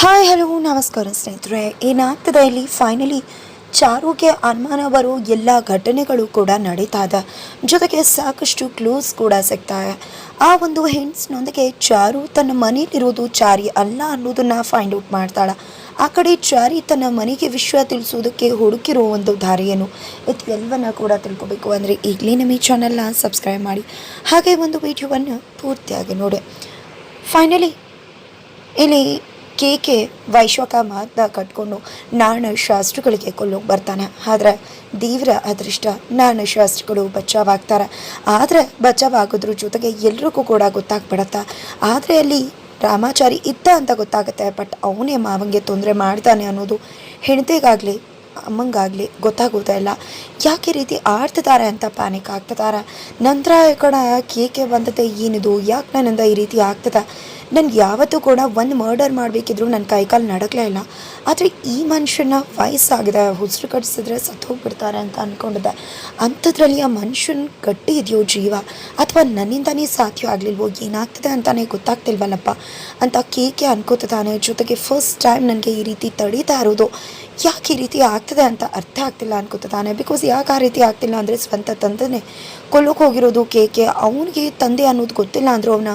Hi, hello, ನಮಸ್ಕಾರ ಸ್ನೇಹಿತರೆ. ಏನಾಗ್ತದೆ ಇಲ್ಲಿ? ಫೈನಲಿ ಚಾರುಗೆ ಅನುಮಾನ ಬರೋ ಎಲ್ಲ ಘಟನೆಗಳು ಕೂಡ ನಡೀತಾ ಇದೆ ಜೊತೆಗೆ ಸಾಕಷ್ಟು ಕ್ಲೂಸ್ ಕೂಡ ಸಿಗ್ತಾ ಆ ಒಂದು ಹಿಂಟ್ಸ್ನೊಂದಿಗೆ ಚಾರು ತನ್ನ ಮನೇಲಿರೋದು ಚಾರಿ ಅಲ್ಲ ಅನ್ನೋದನ್ನು ಫೈಂಡ್ ಔಟ್ ಮಾಡ್ತಾಳೆ. ಆ ಕಡೆ ಚಾರಿ ತನ್ನ ಮನೆಗೆ ವಿಷಯ ತಿಳಿಸೋದಕ್ಕೆ ಹುಡುಕಿರೋ ಒಂದು ದಾರಿಯನ್ನು ಇದು ಎಲ್ಲವನ್ನ ಕೂಡ ತಿಳ್ಕೊಬೇಕು ಅಂದರೆ ಈಗಲೇ ನಮ್ಮ ಈ ಚಾನಲ್ನ ಸಬ್ಸ್ಕ್ರೈಬ್ ಮಾಡಿ. ಹಾಗೆ ಒಂದು ವಿಡಿಯೋವನ್ನು ಪೂರ್ತಿಯಾಗಿ ನೋಡಿ. ಫೈನಲಿ ಇಲ್ಲಿ ಕೇಕೆ ವೈಶ್ವಕ ಮಾತನ್ನ ಕಟ್ಕೊಂಡು ನಾಣ ಶಾಸ್ತ್ರಗಳಿಗೆ ಕೊಲ್ಲೋಗಿ ಬರ್ತಾನೆ. ಆದರೆ ದೇವ್ರ ಅದೃಷ್ಟ ನಾಣ ಶಾಸ್ತ್ರಗಳು ಬಚಾವಾಗ್ತಾರೆ. ಆದರೆ ಬಚಾವಾಗೋದ್ರ ಜೊತೆಗೆ ಎಲ್ರಿಗೂ ಕೂಡ ಗೊತ್ತಾಗ್ಬಿಡತ್ತ. ಆದರೆ ಅಲ್ಲಿ ರಾಮಾಚಾರಿ ಇದ್ದ ಅಂತ ಗೊತ್ತಾಗುತ್ತೆ, ಬಟ್ ಅವನೇ ಮಾವಂಗೆ ತೊಂದರೆ ಮಾಡ್ತಾನೆ ಅನ್ನೋದು ಹೆಂಡತಿಗಾಗಲಿ ಅಮ್ಮಂಗಾಗಲಿ ಗೊತ್ತಾಗೋದೇ ಇಲ್ಲ. ಯಾಕೆ ರೀತಿ ಆಡ್ತಿದ್ದಾರೆ ಅಂತ ಪ್ಯಾನಿಕ್ ಆಗ್ತಿದ್ದಾರೆ. ನಂತರ ಕಣ ಕೇಕೆ ಬಂದತೆ ಏನಿದು? ಯಾಕೆ ನನ್ನಿಂದ ಈ ರೀತಿ ಆಗ್ತದೆ? ನನ್ಗೆ ಯಾವತ್ತೂ ಕೂಡ ಒಂದು ಮರ್ಡರ್ ಮಾಡಬೇಕಿದ್ರು ನನ್ನ ಕೈಕಾಲು ನಡಕಲೇ ಇಲ್ಲ. ಆದರೆ ಈ ಮನುಷ್ಯನ ವಯಸ್ಸಾಗಿದೆ, ಉಸಿರು ಕಟ್ಸಿದ್ರೆ ಸತ್ತೋಗ್ಬಿಡ್ತಾರೆ ಅಂತ ಅಂದ್ಕೊಂಡಿದ್ದೆ ಅಂಥದ್ರಲ್ಲಿ ಆ ಮನುಷ್ಯನ ಗಟ್ಟಿ ಇದೆಯೋ ಜೀವ? ಅಥವಾ ನನ್ನಿಂದನೇ ಸಾಧ್ಯ ಆಗಲಿಲ್ವೋ? ಏನಾಗ್ತದೆ ಅಂತಾನೆ ಗೊತ್ತಾಗ್ತಿಲ್ವಲ್ಲಪ್ಪ? ಅಂತ ಕೇಕೆ ಅನ್ಕೋತಿದ್ದಾನೆ. ಜೊತೆಗೆ ಫಸ್ಟ್ ಟೈಮ್ ನನಗೆ ಈ ರೀತಿ ತಡೀತಾ ಇರೋದು ಯಾಕೆ ಈ ರೀತಿ ಆಗ್ತದೆ ಅಂತ ಅರ್ಥ ಆಗ್ತಿಲ್ಲ ಅನ್ಕೋತಿದ್ದಾನೆ. ಬಿಕಾಸ್ ಯಾಕೆ ಆ ರೀತಿ ಆಗ್ತಿಲ್ಲ ಅಂದರೆ ಸ್ವಂತ ತಂದೆನೇ ಕೊಲ್ಲೋಕೆ ಹೋಗಿರೋದು ಕೇಕೆ ಅವನಿಗೆ ತಂದೆ ಅನ್ನೋದು ಗೊತ್ತಿಲ್ಲ ಅಂದರೂ ಅವನ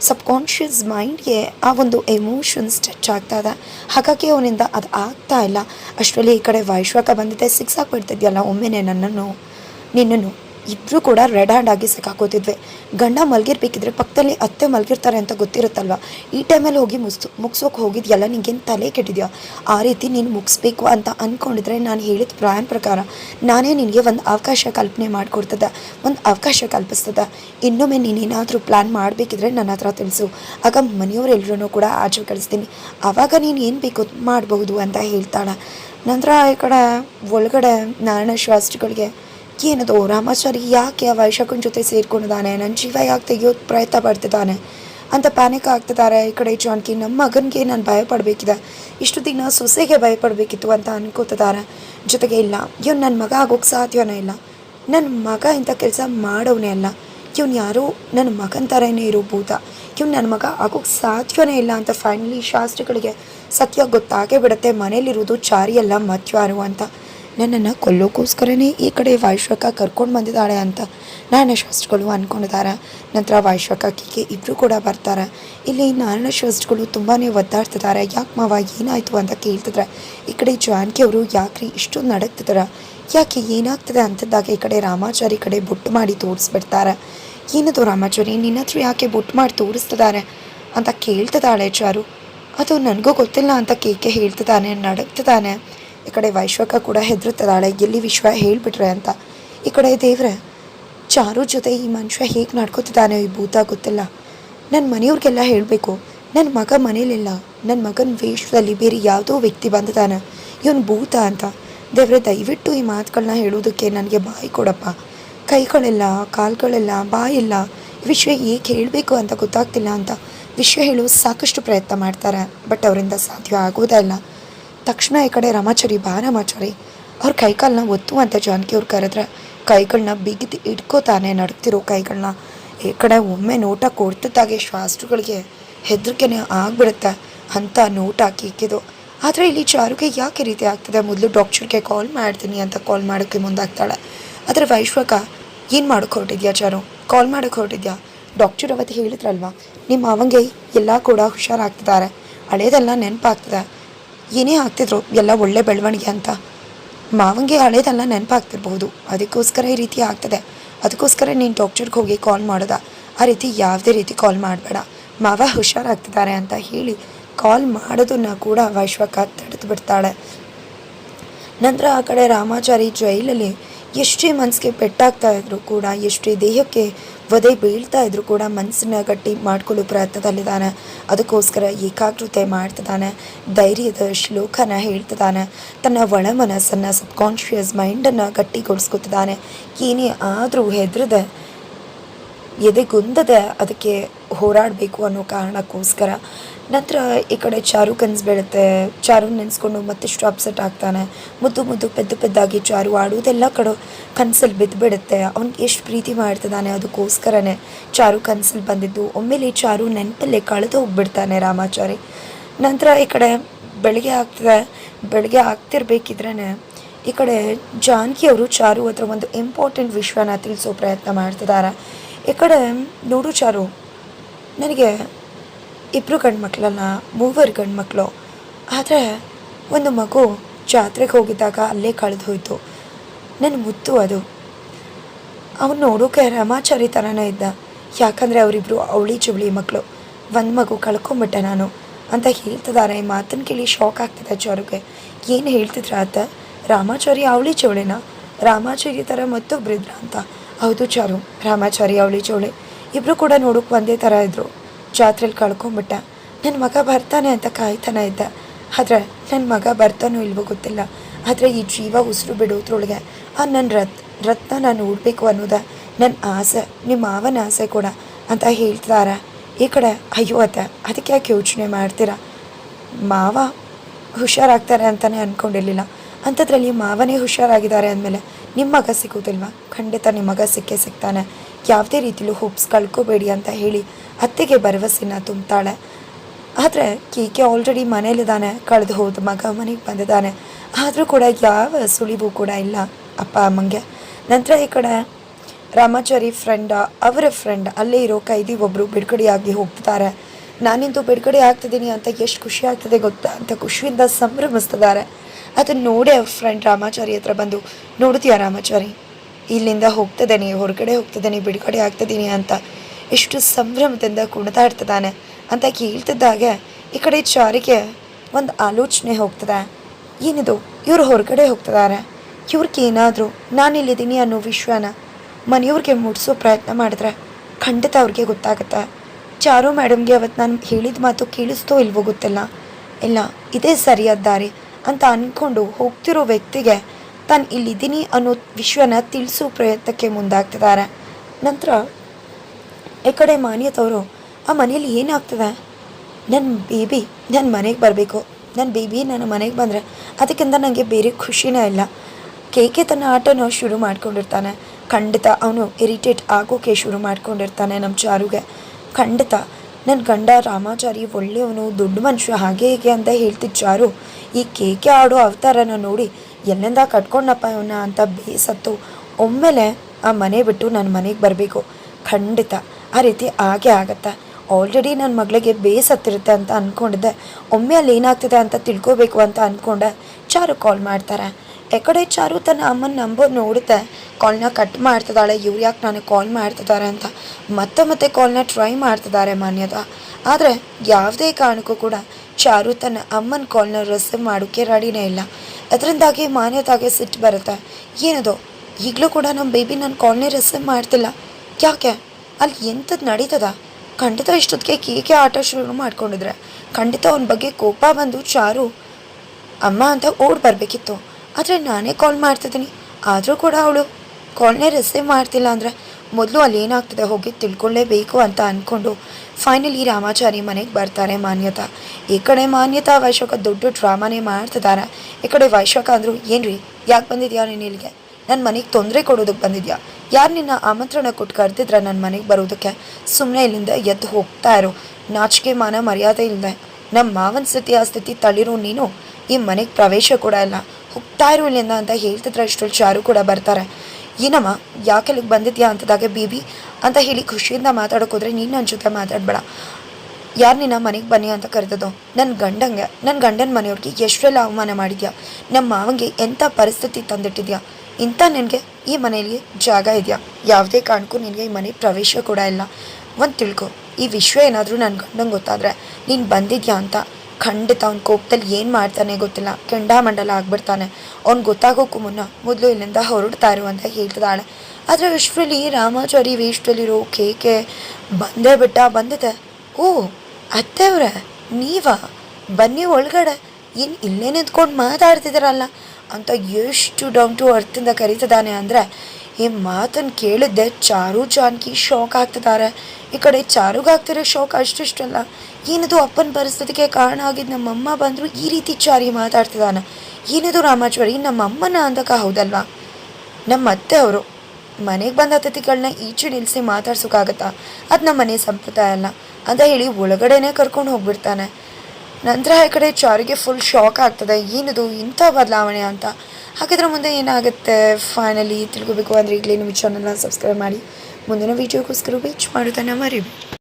ಸಬ್ಕಾನ್ಷಿಯಸ್ ಮೈಂಡ್ಗೆ ಆ ಒಂದು ಎಮೋಷನ್ಸ್ ಟಚ್ ಆಗ್ತಾ ಇದೆ. ಹಾಗಾಗಿ ಅವನಿಂದ ಅದು ಆಗ್ತಾ ಇಲ್ಲ. ಅಷ್ಟರಲ್ಲಿ ಈ ಕಡೆ ವೈಶ್ವಕ ಬಂದಿದೆ. ಸಿಕ್ಸ್ ಹಾಕ್ಬಿಡ್ತಿದ್ಯಲ್ಲ ಒಮ್ಮೆನೆ ನನ್ನನ್ನು, ನಿನ್ನನ್ನು. ಇಬ್ಬರು ಕೂಡ ರೆಡ್ ಹ್ಯಾಂಡ್ ಆಗಿ ಸಿಕ್ಕಾಕೋತಿದ್ವಿ. ಗಂಡ ಮಲ್ಗಿರ್ಬೇಕಿದ್ರೆ ಪಕ್ಕದಲ್ಲಿ ಅತ್ತೆ ಮಲಗಿರ್ತಾರೆ ಅಂತ ಗೊತ್ತಿರುತ್ತಲ್ವ? ಈ ಟೈಮಲ್ಲಿ ಹೋಗಿ ಮುಗ್ಸು ಮುಗ್ಸೋಕೆ ಹೋಗಿದ್ಯಲ್ಲ, ನಿಂಗೇನು ತಲೆ ಕೆಟ್ಟಿದ್ಯಾ ಆ ರೀತಿ ನೀನು ಮುಗಿಸ್ಬೇಕು ಅಂತ ಅಂದ್ಕೊಂಡಿದ್ರೆ ನಾನು ಹೇಳಿದ ಪ್ಲ್ಯಾನ್ ಪ್ರಕಾರ ನಾನೇ ನಿನಗೆ ಒಂದು ಅವಕಾಶ ಕಲ್ಪನೆ ಮಾಡಿಕೊಡ್ತದೆ. ಒಂದು ಅವಕಾಶ ಕಲ್ಪಿಸ್ತದೆ. ಇನ್ನೊಮ್ಮೆ ನೀನೇನಾದರೂ ಪ್ಲ್ಯಾನ್ ಮಾಡಬೇಕಿದ್ರೆ ನನ್ನ ಹತ್ರ ತಿಳಿಸು. ಆಗ ಮನೆಯವರೆಲ್ಲರೂ ಕೂಡ ಆಚೆ ಕಳಿಸ್ತೀನಿ. ಆವಾಗ ನೀನು ಏನು ಬೇಕು ಮಾಡಬಹುದು ಅಂತ ಹೇಳ್ತಾಳೆ. ನಂತರ ಈ ಕಡೆ ಒಳಗಡೆ ನಾರಾಯಣ ಶಾಸ್ತ್ರಿಗಳಿಗೆ ಏನದು ರಾಮಾಚಾರಿ ಯಾಕೆ ಆ ವೈಶಾಖನ ಜೊತೆ ಸೇರ್ಕೊಂಡಿದ್ದಾನೆ? ನನ್ನ ಜೀವ ಯಾಕೆ ತೆಗಿಯೋದು ಪ್ರಯತ್ನ ಪಡ್ತಿದ್ದಾನೆ? ಅಂತ ಪ್ಯಾನಿಕ್ ಆಗ್ತಿದ್ದಾರೆ. ಈ ಕಡೆ ಜಾನ್ಕಿ ನಮ್ಮ ಮಗನಿಗೆ ನಾನು ಭಯ ಪಡಬೇಕಿದೆ ಇಷ್ಟು ದಿನ ಸೊಸೆಗೆ ಭಯ ಪಡಬೇಕಿತ್ತು ಅಂತ ಅನ್ಕೋತಿದ್ದಾರೆ. ಜೊತೆಗೆ ಇಲ್ಲ. ಇವ್ನು ನನ್ನ ಮಗ ಆಗೋಕ್ಕೆ ಸಾಧ್ಯವೇ ಇಲ್ಲ. ನನ್ನ ಮಗ ಇಂಥ ಕೆಲಸ ಮಾಡೋನೇ ಅಲ್ಲ. ಇವ್ನು ಯಾರೋ ನನ್ನ ಮಗನ ಥರನೇ ಇರೋ ಭೂತ. ಇವ್ನು ನನ್ನ ಮಗ ಆಗೋಕ್ಕೆ ಸಾಧ್ಯವೇ ಇಲ್ಲ ಅಂತ ಫೈನಲಿ ಶಾಸ್ತ್ರಿಗಳಿಗೆ ಸತ್ಯ ಗೊತ್ತಾಗೇ ಬಿಡುತ್ತೆ. ಮನೇಲಿರೋದು ಚಾರಿ ಅಲ್ಲ ಮತ್ಯಾರು ಅಂತ. ನನ್ನನ್ನು ಕೊಲ್ಲೋಕ್ಕೋಸ್ಕರನೇ ಈ ಕಡೆ ವೈಶ್ವಕ ಕರ್ಕೊಂಡು ಬಂದಿದ್ದಾಳೆ ಅಂತ ನಾರಾಯಣ ಶಾಸ್ತ್ರಿಗಳು ಅಂದ್ಕೊಂಡಿದ್ದಾರೆ ನಂತರ ವೈಶ್ವಕ ಕಿಕೆ ಇಬ್ಬರು ಕೂಡ ಬರ್ತಾರೆ. ಇಲ್ಲಿ ನಾರಾಯಣ ಶಾಸ್ತ್ರಿಗಳು ತುಂಬಾ ಒದ್ದಾಡ್ತಿದ್ದಾರೆ ಯಾಕೆ ಮಾವ, ಏನಾಯಿತು ಅಂತ ಕೇಳ್ತಿದ್ರೆ, ಈ ಕಡೆ ಜಾನ್ಕಿ ಅವರು ಯಾಕ್ರಿ ಇಷ್ಟೊಂದು ನಡಕ್ತಿದ್ದಾರೆ ಯಾಕೆ ಏನಾಗ್ತದೆ ಅಂತಿದ್ದಾಗ ಈ ಕಡೆ ರಾಮಾಚಾರಿ ಕಡೆ ಬುಟ್ಟು ಮಾಡಿ ತೋರಿಸ್ಬಿಡ್ತಾರೆ. ಏನದು ರಾಮಾಚಾರಿ, ನಿನ್ನ ಹತ್ರ ಯಾಕೆ ಬೊಟ್ಟು ಮಾಡಿ ತೋರಿಸ್ತಿದ್ದಾರೆ ಅಂತ ಕೇಳ್ತಿದ್ದಾಳೆ ಚಾರು ಅದು ನನಗೂ ಗೊತ್ತಿಲ್ಲ ಅಂತ ಕೇಕೆ ಹೇಳ್ತಿದ್ದಾನೆ ನಡಕ್ತಿದ್ದಾನೆ ಈ ಕಡೆ ವೈಶ್ವಕ ಕೂಡ ಹೆದರುತ್ತದಾಳೆ ಎಲ್ಲಿ ವಿಶ್ವ ಹೇಳಿಬಿಟ್ರೆ ಅಂತ. ಈ ಕಡೆ ದೇವ್ರೆ, ಚಾರು ಜೊತೆ ಈ ಮನುಷ್ಯ ಹೇಗೆ ನಡ್ಕೋತಿದ್ದಾನೆ ಈ ಭೂತ ಗೊತ್ತಿಲ್ಲ. ನನ್ನ ಮನೆಯವ್ರಿಗೆಲ್ಲ ಹೇಳಬೇಕು. ನನ್ನ ಮಗ ಮನೇಲಿಲ್ಲ. ನನ್ನ ಮಗನ ವೇಷದಲ್ಲಿ ಬೇರೆ ಯಾವುದೋ ವ್ಯಕ್ತಿ ಬಂದಿದ್ದಾನೆ. ಇವನು ಭೂತ ಅಂತ. ದೇವ್ರೆ, ದಯವಿಟ್ಟು ಈ ಮಾತುಗಳನ್ನ ಹೇಳೋದಕ್ಕೆ ನನಗೆ ಬಾಯಿ ಕೊಡಪ್ಪ. ಕೈಗಳೆಲ್ಲ, ಕಾಲುಗಳೆಲ್ಲ, ಬಾಯಿಲ್ಲ. ವಿಷಯ ಏಕೆ ಹೇಳಬೇಕು ಅಂತ ಗೊತ್ತಾಗ್ತಿಲ್ಲ ಅಂತ. ವಿಷಯ ಹೇಳು ಸಾಕಷ್ಟು ಪ್ರಯತ್ನ ಮಾಡ್ತಾರೆ. ಬಟ್ ಅವರಿಂದ ಸಾಧ್ಯ ಆಗೋದೇ ತಕ್ಷಣ ಈ ಕಡೆ ರಮಾಚಾರಿ, ಬಾ ರಾಮಾಚಾರಿ. ಅವ್ರ ಕೈಕಾಲನ್ನ ಒತ್ತು ಅಂತ ಜಾನಕಿ ಅವ್ರು ಕರೆದ್ರೆ ಕೈಗಳನ್ನ ಬಿಗಿದು ಇಟ್ಕೋತಾನೆ ನಡ್ತಿರೋ ಕೈಗಳನ್ನ ಈ ಕಡೆ ಒಮ್ಮೆ ನೋಟ ಕೊಡ್ತಿದ್ದಾಗೆ ಶಾಸ್ತ್ರಗಳಿಗೆ, ಹೆದ್ರಿಕೆನೇ ಆಗ್ಬಿಡುತ್ತೆ ಅಂತ ನೋಟ ಇಕ್ಕಿದ್ದು ಆದರೆ ಇಲ್ಲಿ ಚಾರುಗೆ ಯಾಕೆ ರೀತಿ ಆಗ್ತದೆ? ಮೊದಲು ಡಾಕ್ಟರ್ಗೆ ಕಾಲ್ ಮಾಡ್ತೀನಿ ಅಂತ ಕಾಲ್ ಮಾಡೋಕ್ಕೆ ಮುಂದಾಗ್ತಾಳೆ. ಆದರೆ ವೈಶ್ವಕ, ಏನು ಮಾಡೋಕ್ಕೆ ಹೊರಟಿದ್ಯಾ ಚಾರು? ಕಾಲ್ ಮಾಡೋಕ್ಕೆ ಹೊರಟಿದ್ಯಾ? ಡಾಕ್ಟರ್ ಅವತ್ತು ಹೇಳಿದ್ರಲ್ವಾ, ನಿಮ್ಮ ಅವಂಗೆ ಎಲ್ಲ ಕೂಡ ಹುಷಾರಾಗ್ತಿದ್ದಾರೆ. ಹಳೇದೆಲ್ಲ ನೆನಪಾಗ್ತದೆ. ಏನೇ ಆಗ್ತಿದ್ರು ಎಲ್ಲ ಒಳ್ಳೆ ಬೆಳವಣಿಗೆ ಅಂತ. ಮಾವಂಗೆ ಹಳೇದೆಲ್ಲ ನೆನಪಾಗ್ತಿರ್ಬೋದು. ಅದಕ್ಕೋಸ್ಕರ ಈ ರೀತಿ ಆಗ್ತದೆ. ಅದಕ್ಕೋಸ್ಕರ ನೀನು ಡಾಕ್ಟರ್ಗೆ ಹೋಗಿ ಕಾಲ್ ಮಾಡೋದ. ಆ ರೀತಿ ಯಾವುದೇ ರೀತಿ ಕಾಲ್ ಮಾಡಬೇಡ. ಮಾವ ಹುಷಾರಾಗ್ತಿದ್ದಾರೆ ಅಂತ ಹೇಳಿ ಕಾಲ್ ಮಾಡೋದನ್ನ ಕೂಡ ವೈಶ್ವಕ ತಡೆದು ಬಿಡ್ತಾಳೆ ನಂತರ ಆ ಕಡೆ ರಾಮಾಚಾರಿ ಜೈಲಲ್ಲಿ ಎಷ್ಟೇ ಮನಸ್ಸಿಗೆ ಪೆಟ್ಟಾಗ್ತಾ ಇದ್ರು ಕೂಡ, ಎಷ್ಟೇ ದೇಹಕ್ಕೆ ವಧೆ ಬೀಳ್ತಾ ಇದ್ರು ಕೂಡ ಮನಸ್ಸನ್ನ ಗಟ್ಟಿ ಮಾಡ್ಕೊಳ್ಳೋ ಪ್ರಯತ್ನದಲ್ಲಿದ್ದಾನೆ. ಅದಕ್ಕೋಸ್ಕರ ಏಕಾಗ್ರತೆ ಮಾಡ್ತಿದ್ದಾನೆ. ಧೈರ್ಯದ ಶ್ಲೋಕನ ಹೇಳ್ತಿದ್ದಾನೆ. ತನ್ನ ಒಳ ಮನಸ್ಸನ್ನು ಸಬ್ಕಾನ್ಷಿಯಸ್ ಮೈಂಡನ್ನು ಗಟ್ಟಿಗೊಳಿಸ್ಕೊತಿದ್ದಾನೆ. ಏನೇ ಆದರೂ ಹೆದರದೆ ಎದೆಗುಂದದೆ ಅದಕ್ಕೆ ಹೋರಾಡಬೇಕು ಅನ್ನೋ ಕಾರಣಕ್ಕೋಸ್ಕರ. ನಂತರ ಈ ಕಡೆ ಚಾರು ಕನ್ಸು ಬೀಳುತ್ತೆ. ಚಾರು ನೆನೆಸ್ಕೊಂಡು ಮತ್ತಿಷ್ಟು ಅಪ್ಸೆಟ್ ಆಗ್ತಾನೆ. ಮುದ್ದು ಮುದ್ದು ಪೆದ್ದು ಪೆದ್ದಾಗಿ ಚಾರು ಆಡುವುದೆಲ್ಲ ಕಡೆ ಕನಸಲ್ಲಿ ಬಿದ್ದು ಬಿಡುತ್ತೆ ಅವ್ನಿಗೆ ಎಷ್ಟು ಪ್ರೀತಿ ಮಾಡ್ತಿದ್ದಾನೆ ಅದಕ್ಕೋಸ್ಕರನೇ ಚಾರು ಕನಸಲ್ಲಿ ಬಂದಿದ್ದು ಒಮ್ಮೆಲೆ ಚಾರು ನೆನಪಲ್ಲೇ ಕಳೆದು ಹೋಗ್ಬಿಡ್ತಾನೆ ರಾಮಾಚಾರಿ. ನಂತರ ಈ ಕಡೆ ಬೆಳಗ್ಗೆ ಆಗ್ತದೆ. ಬೆಳಗ್ಗೆ ಆಗ್ತಿರ್ಬೇಕಿದ್ರೇ ಈ ಕಡೆ ಜಾನಕಿ ಅವರು ಚಾರು ಹತ್ರ ಒಂದು ಇಂಪಾರ್ಟೆಂಟ್ ವಿಷಯನ ತಿಳಿಸೋ ಪ್ರಯತ್ನ ಮಾಡ್ತಿದ್ದಾರೆ. ಈ ಕಡೆ ನೋಡು ಚಾರು, ನನಗೆ ಇಬ್ಬರು ಗಂಡು ಮಕ್ಕಳಲ್ಲ ಮೂವರು ಗಂಡು ಮಕ್ಕಳು ಆದರೆ ಒಂದು ಮಗು ಜಾತ್ರೆಗೆ ಹೋಗಿದ್ದಾಗ ಅಲ್ಲೇ ಕಳೆದು ಹೋಯಿತು. ನನ್ನ ಮುತ್ತು ಅದು. ಅವನು ನೋಡೋಕೆ ರಾಮಾಚಾರಿ ಥರನೇ ಇದ್ದ. ಯಾಕಂದರೆ ಅವರಿಬ್ಬರು ಅವಳಿ ಜುವಳಿ ಮಕ್ಕಳು ಒಂದು ಮಗು ಕಳ್ಕೊಂಬಿಟ್ಟೆ ನಾನು ಅಂತ ಹೇಳ್ತಿದ್ದಾರೆ ಮಾತನ್ನು ಕೇಳಿ ಶಾಕ್ ಆಗ್ತಿದೆ ಚೋರಿಗೆ. ಏನು ಹೇಳ್ತಿದ್ರ ಆತ ರಾಮಾಚಾರಿ ಅವಳಿ ಚೌಳಿನ ರಾಮಾಚಾರಿ ಥರ ಮತ್ತೊಬ್ಬರಿದ್ರ ಅಂತ. ಹೌದು ಚಾರು, ರಾಮಾಚಾರಿ, ಅವಳಿ ಚೌಳಿ. ಇಬ್ಬರು ಕೂಡ ನೋಡೋಕೆ ಒಂದೇ ಥರ ಇದ್ದರು ಜಾತ್ರೆಲಿ ಕಳ್ಕೊಂಬಿಟ್ಟ. ನನ್ನ ಮಗ ಬರ್ತಾನೆ ಅಂತ ಕಾಯ್ತಾನೆ ಇದ್ದ. ಆದರೆ ನನ್ನ ಮಗ ಬರ್ತಾನೋ ಇಲ್ವೋ ಗೊತ್ತಿಲ್ಲ. ಆದರೆ ಈ ಜೀವ ಉಸಿರು ಬಿಡೋದ್ರೊಳಗೆ ಆ ನನ್ನ ರತ್, ರತ್ನ ನಾನು ಉಡ್ಬೇಕು ಅನ್ನೋದ ನನ್ನ ಆಸೆ ನಿಮ್ಮ ಮಾವನ ಆಸೆ ಕೂಡ ಅಂತ ಹೇಳ್ತಾರ ಈ ಕಡೆ ಅಯ್ಯೋ ಅತ್ತೆ ಅದಕ್ಕೆ ಯಾಕೆ ಯೋಚನೆ ಮಾಡ್ತೀರಾ? ಮಾವ ಹುಷಾರಾಗ್ತಾರೆ ಅಂತಲೇ ಅಂದ್ಕೊಂಡಿರಲಿಲ್ಲ ಅಂಥದ್ರಲ್ಲಿ ಮಾವನೇ ಹುಷಾರಾಗಿದ್ದಾರೆ ಅಂದಮೇಲೆ ನಿಮ್ಮ ಮಗ ಸಿಗೋದಿಲ್ವಾ? ಖಂಡಿತ ನಿಮ್ಮ ಮಗ ಸಿಕ್ಕೇ ಸಿಗ್ತಾನೆ. ಯಾವುದೇ ರೀತಿಲೂ ಹೋಪ್ಸ್ ಕಳ್ಕೋಬೇಡಿ ಅಂತ ಹೇಳಿ ಅತ್ತೆಗೆ ಭರವಸೆನ ತುಂಬ್ತಾಳೆ. ಆದರೆ ಕೀಕೆ ಆಲ್ರೆಡಿ ಮನೇಲಿದ್ದಾನೆ, ಕಳೆದು ಹೋದ ಮಗ ಮನೆಗೆ ಬಂದಿದ್ದಾನೆ. ಆದರೂ ಕೂಡ ಯಾವ ಸುಳಿವು ಕೂಡ ಇಲ್ಲ ಅಪ್ಪ ಅಮ್ಮಂಗೆ. ನಂತರ ಈ ಕಡೆ ರಾಮಾಚಾರಿ ಫ್ರೆಂಡ ಅವರ ಫ್ರೆಂಡ್ ಅಲ್ಲೇ ಇರೋ ಕೈದಿ ಒಬ್ಬರು ಬಿಡುಗಡೆಯಾಗಿ ಹೋಗ್ತಾರೆ ನಾನಿಂದು ಬಿಡುಗಡೆ ಆಗ್ತಿದ್ದೀನಿ ಅಂತ ಎಷ್ಟು ಖುಷಿ ಆಗ್ತದೆ ಗೊತ್ತಾ? ಅಂತ ಖುಷಿಯಿಂದ ಸಂಭ್ರಮಿಸ್ತಿದ್ದಾರೆ. ಅದನ್ನು ನೋಡಿ ಅವ್ರ ಫ್ರೆಂಡ್ ರಾಮಾಚಾರಿ ಹತ್ರ ಬಂದು, ನೋಡ್ತೀಯಾ ರಾಮಾಚಾರಿ? ಇಲ್ಲಿಂದ ಹೋಗ್ತದೇನೆ ಹೊರಗಡೆ ಹೋಗ್ತದೇನೆ ಬಿಡುಗಡೆ ಆಗ್ತದೀನಿ ಅಂತ. ಎಷ್ಟು ಸಂಭ್ರಮದಿಂದ ಕುಣಿದಾಡ್ತಿದ್ದಾನೆ ಅಂತ ಕೇಳ್ತಿದ್ದಾಗ ಈ ಕಡೆ ಚಾರಿಗೆ ಒಂದು ಆಲೋಚನೆ ಹೋಗ್ತದೆ. ಏನಿದು? ಇವರು ಹೊರಗಡೆ ಹೋಗ್ತಿದ್ದಾರೆ ಇವ್ರಿಗೆ ಏನಾದರೂ, ನಾನಿಲ್ಲಿದ್ದೀನಿ ಅನ್ನೋ ವಿಶ್ವನ ಮನೆಯವ್ರಿಗೆ ಮುಟ್ಸೋ ಪ್ರಯತ್ನ ಮಾಡಿದ್ರೆ ಖಂಡಿತ ಅವ್ರಿಗೆ ಗೊತ್ತಾಗುತ್ತೆ. ಚಾರು ಮೇಡಮ್ಗೆ ಅವತ್ತು ನಾನು ಹೇಳಿದ ಮಾತು ಕೇಳಿಸ್ತೋ ಇಲ್ವೋ ಗೊತ್ತಿಲ್ಲ. ಇಲ್ಲ, ಇದೇ ಸರಿಯಾದ ದಾರಿ. ಅಂತ ಅಂದ್ಕೊಂಡು ಹೋಗ್ತಿರೋ ವ್ಯಕ್ತಿಗೆ ತಾನು ಇಲ್ಲಿದ್ದೀನಿ ಅನ್ನೋ ವಿಶ್ವನ ತಿಳಿಸೋ ಪ್ರಯತ್ನಕ್ಕೆ ಮುಂದಾಗ್ತಿದ್ದಾರೆ. ನಂತರ ಈ ಕಡೆ ಮಾನ್ಯತವರು, ಆ ಮನೇಲಿ ಏನಾಗ್ತದೆ? ನನ್ನ ಬೇಬಿ ನನ್ನ ಮನೆಗೆ ಬರಬೇಕು. ನನ್ನ ಬೇಬಿ ನನ್ನ ಮನೆಗೆ ಬಂದರೆ ಅದಕ್ಕಿಂತ ನನಗೆ ಬೇರೆ ಖುಷಿನೇ ಇಲ್ಲ. ಕೇಕೆ ತನ್ನ ಆಟನ ಶುರು ಮಾಡ್ಕೊಂಡಿರ್ತಾನೆ. ಖಂಡಿತ ಅವನು ಇರಿಟೇಟ್ ಆಗೋಕೆ ಶುರು ಮಾಡ್ಕೊಂಡಿರ್ತಾನೆ ನಮ್ಮ ಚಾರುಗೆ. ಖಂಡಿತ ನನ್ನ ಗಂಡ ರಾಮಾಚಾರಿ ಒಳ್ಳೆಯವನು, ದೊಡ್ಡ ಮನುಷ್ಯ, ಹಾಗೆ ಹೀಗೆ ಅಂತ ಹೇಳ್ತಿದ್ದ ಚಾರು ಈ ಕೇಕೆ ಆಡೋ ಅವತಾರನ ನೋಡಿ ಎಲ್ಲಿಂದ ಕಟ್ಕೊಂಡಪ್ಪ ಇವನ ಅಂತ ಬೇಸತ್ತು. ಒಮ್ಮೆಲೆ ಆ ಮನೆ ಬಿಟ್ಟು ನನ್ನ ಮನೆಗೆ ಬರಬೇಕು. ಖಂಡಿತ, ಆ ರೀತಿ ಆಗೇ ಆಗತ್ತೆ. ಆಲ್ರೆಡಿ ನನ್ನ ಮಗಳಿಗೆ ಬೇಸತ್ತಿರುತ್ತೆ ಅಂತ ಅಂದ್ಕೊಂಡಿದ್ದೆ ಒಮ್ಮೆ ಅಲ್ಲಿ ಏನಾಗ್ತಿದೆ ಅಂತ ತಿಳ್ಕೋಬೇಕು ಅಂತ ಅಂದ್ಕೊಂಡೆ ಚಾರು ಕಾಲ್ ಮಾಡ್ತಾರೆ. ಎಕಡೆ ಚಾರು ತನ್ನ ಅಮ್ಮನ ನಂಬರ್ ನೋಡುತ್ತೆ. ಕಾಲ್ನ ಕಟ್ ಮಾಡ್ತಿದ್ದಾಳೆ. ಇವ್ರು ಯಾಕೆ ನನಗೆ ಕಾಲ್ ಮಾಡ್ತಿದ್ದಾರೆ ಅಂತ. ಮತ್ತೆ ಮತ್ತೆ ಕಾಲ್ನ ಟ್ರೈ ಮಾಡ್ತಿದ್ದಾರೆ ಮಾನ್ಯದ. ಆದರೆ ಯಾವುದೇ ಕಾರಣಕ್ಕೂ ಕೂಡ ಚಾರು ತನ್ನ ಅಮ್ಮನ ಕಾಲ್ನ ರಿಸೀವ್ ಮಾಡೋಕ್ಕೆ ರೆಡಿನೇ ಇಲ್ಲ. ಅದರಿಂದಾಗಿ ಮಾನ್ಯತಾಗೆ ಸಿಟ್ಟು ಬರುತ್ತೆ. ಏನದು? ಈಗಲೂ ಕೂಡ ನಮ್ಮ ಬೇಬಿ ನನ್ನ ಕಾಲ್ನೇ ರಿಸೀವ್ ಮಾಡ್ತಿಲ್ಲ. ಯಾಕೆ? ಅಲ್ಲಿ ಎಂಥದ್ದು ನಡೀತದ? ಖಂಡಿತ ಇಷ್ಟೊತ್ತಿಗೆ ಕೇಕೆ ಆಟ ಶುರು ಮಾಡ್ಕೊಂಡಿದ್ರೆ. ಖಂಡಿತ ಅವನ ಬಗ್ಗೆ ಕೋಪ ಬಂದು ಚಾರು ಅಮ್ಮ ಅಂತ ಓಡ್ ಬರಬೇಕಿತ್ತು. ಆದರೆ ನಾನೇ ಕಾಲ್ ಮಾಡ್ತಿದ್ದೀನಿ. ಆದರೂ ಕೂಡ ಅವಳು ಕಾಲ್ನೇ ರಿಸೀವ್ ಮಾಡ್ತಿಲ್ಲ ಅಂದರೆ ಮೊದಲು ಅಲ್ಲಿ ಏನಾಗ್ತದೆ ಹೋಗಿ ತಿಳ್ಕೊಳ್ಳೇಬೇಕು ಅಂತ ಅಂದ್ಕೊಂಡು ಫೈನಲಿ ರಾಮಾಚಾರಿ ಮನೆಗೆ ಬರ್ತಾರೆ ಮಾನ್ಯತಾ. ಈ ಕಡೆ ಮಾನ್ಯತಾ ವೈಶಾಖ ದೊಡ್ಡ ಡ್ರಾಮಾನೇ ಮಾಡ್ತಿದ್ದಾರೆ ಈ ಕಡೆ ವೈಶಾಖ ಅಂದರು ರೀ ಯಾಕೆ ಬಂದಿದ್ಯಾ ನೀನು ಇಲ್ಲಿಗೆ? ನನ್ನ ಮನೆಗೆ ತೊಂದರೆ ಕೊಡೋದಕ್ಕೆ ಬಂದಿದ್ಯಾ? ಯಾರು ನಿನ್ನ ಆಮಂತ್ರಣ ಕೊಟ್ಟು ಕರೆದಿದ್ರೆ ನನ್ನ ಮನೆಗೆ ಬರೋದಕ್ಕೆ? ಸುಮ್ಮನೆ ಇಲ್ಲಿಂದ ಎದ್ದು ಹೋಗ್ತಾ ಇರೋ. ನಾಚಿಕೆ ಮಾನ ಮರ್ಯಾದೆ ಇಲ್ಲದೆ ನಮ್ಮ ಮಾವನ ಸ್ಥಿತಿ, ಆ ಸ್ಥಿತಿ ತಳಿರೋ ನೀನು ಈ ಮನೆಗೆ ಪ್ರವೇಶ ಕೂಡ ಇಲ್ಲ ಹೋಗ್ತಾ ಇರು ಅಂತ ಹೇಳ್ತಿದ್ರೆ ಅಷ್ಟರಲ್ಲಿ ಚಾರು ಕೂಡ ಬರ್ತಾರೆ. ಏನಮ್ಮ, ಯಾಕೆ ಅಲ್ಲಿಗೆ ಬಂದಿದ್ಯಾ ಅಂತದಾಗ ಬೇಬಿ ಅಂತ ಹೇಳಿ ಖುಷಿಯಿಂದ ಮಾತಾಡೋಕೋದ್ರೆ ನೀನು ನನ್ನ ಜೊತೆ ಮಾತಾಡಬೇಡ. ಯಾರು ನಿನ್ನ ಮನೆಗೆ ಬನ್ನಿ ಅಂತ ಕರೆದದೋ ನನ್ನ ಗಂಡಂಗೆ ನನ್ನ ಗಂಡನ ಮನೆಯವ್ರಿಗೆ ಎಷ್ಟೆಲ್ಲ ಅವಮಾನ ಮಾಡಿದ್ಯಾ? ನಮ್ಮ ಮಾವಂಗೆ ಎಂಥ ಪರಿಸ್ಥಿತಿ ತಂದಿಟ್ಟಿದ್ಯಾ? ಇಂಥ ನಿನಗೆ ಈ ಮನೆಯಲ್ಲಿ ಜಾಗ ಇದೆಯಾ? ಯಾವುದೇ ಕಾರಣಕ್ಕೂ ನಿನಗೆ ಈ ಮನೆ ಪ್ರವೇಶ ಕೂಡ ಇಲ್ಲ. ಒಂದು ತಿಳ್ಕೊ, ಈ ವಿಶ್ವ ಏನಾದರೂ ನನ್ನ ಗಂಡಂಗೆ ಗೊತ್ತಾದರೆ ನೀನು ಬಂದಿದ್ಯಾ ಅಂತ ಖಂಡಿತ ಅವ್ನ ಕೋಪದಲ್ಲಿ ಏನು ಮಾಡ್ತಾನೆ ಗೊತ್ತಿಲ್ಲ. ಕೆಂಡಾಮಂಡಲ ಆಗ್ಬಿಡ್ತಾನೆ. ಅವ್ನು ಗೊತ್ತಾಗೋಕ್ಕೂ ಮುನ್ನ ಮೊದಲು ಇಲ್ಲಿಂದ ಹೊರಡ್ತಾ ಇರು ಅಂತ ಹೇಳ್ತಿದ್ದಾಳೆ. ಆದರೆ ವಿಶ್ವಲಿ ರಾಮಾಚಾರಿ ವೇಷದಲ್ಲಿರೋ ಕೇಕೆ ಬಂದೇ ಬಿಟ್ಟ ಬಂದಿದೆ. ಓ, ಅತ್ತೆವ್ರೆ, ನೀವಾ? ಬನ್ನಿ ಒಳಗಡೆ. ಏನು ಇಲ್ಲೇ ನಿಂತ್ಕೊಂಡು ಮಾತಾಡ್ತಿದ್ದೀರಲ್ಲ? ಅಂತ ಎಷ್ಟು ಡೌನ್ ಟು ಅರ್ಥಿಂದ ಕರೀತಿದ್ದಾನೆ ಅಂದರೆ ಈ ಮಾತನ್ನು ಕೇಳಿದ್ದೆ, ಚಾರು ಜಾನ್ಕಿ ಶಾಕ್ ಆಗ್ತಿದ್ದಾರೆ ಈ ಕಡೆ ಚಾರುಗಾಗ್ತಿರೋ ಶಾಕ್ ಅಷ್ಟಿಷ್ಟಲ್ಲ. ಏನಿದು ಅಪ್ಪನ ಪರಿಸ್ಥಿತಿಗೆ ಕಾರಣ ಆಗಿದ್ದು ನಮ್ಮಮ್ಮ ಬಂದರು ಈ ರೀತಿ ಚಾರಿ ಮಾತಾಡ್ತಿದ್ದಾನೆ ಏನಿದು ರಾಮಾಚಾರಿ ನಮ್ಮ ಅಮ್ಮನ ಅಂದಕ ಹೌದಲ್ವಾ? ನಮ್ಮ ಅತ್ತೆ ಅವರು. ಮನೆಗೆ ಬಂದ ಅತಿಥಿಗಳನ್ನ ಈಚೆ ನಿಲ್ಲಿಸಿ ಮಾತಾಡ್ಸೋಕ್ಕಾಗತ್ತಾ ಅದು ನಮ್ಮ ಮನೆ ಸಂಪ್ರದಾಯ ಅಲ್ಲ. ಅಂತ ಹೇಳಿ ಒಳಗಡೆನೇ ಕರ್ಕೊಂಡು ಹೋಗ್ಬಿಡ್ತಾನೆ. ನಂತರ ಈ ಕಡೆ ಚಾರಿಗೆ ಫುಲ್ ಶಾಕ್ ಆಗ್ತದೆ. ಏನಿದು ಇಂಥ ಬದಲಾವಣೆ ಅಂತ. ಹಾಗಾದ್ರೆ ಮುಂದೆ ಏನಾಗುತ್ತೆ? ಫೈನಲಿ ತಿಳ್ಕೊಬೇಕು. ಅಂದರೆ ಈಗಲೇ ನಿಮ್ಮ ಚಾನಲ್ನ ಸಬ್ಸ್ಕ್ರೈಬ್ ಮಾಡಿ. ಮುಂದಿನ ವೀಡಿಯೋಗೋಸ್ಕರ ವೇಚ್ ಮಾಡೋದನ್ನು ಮರಿಬೇಡಿ.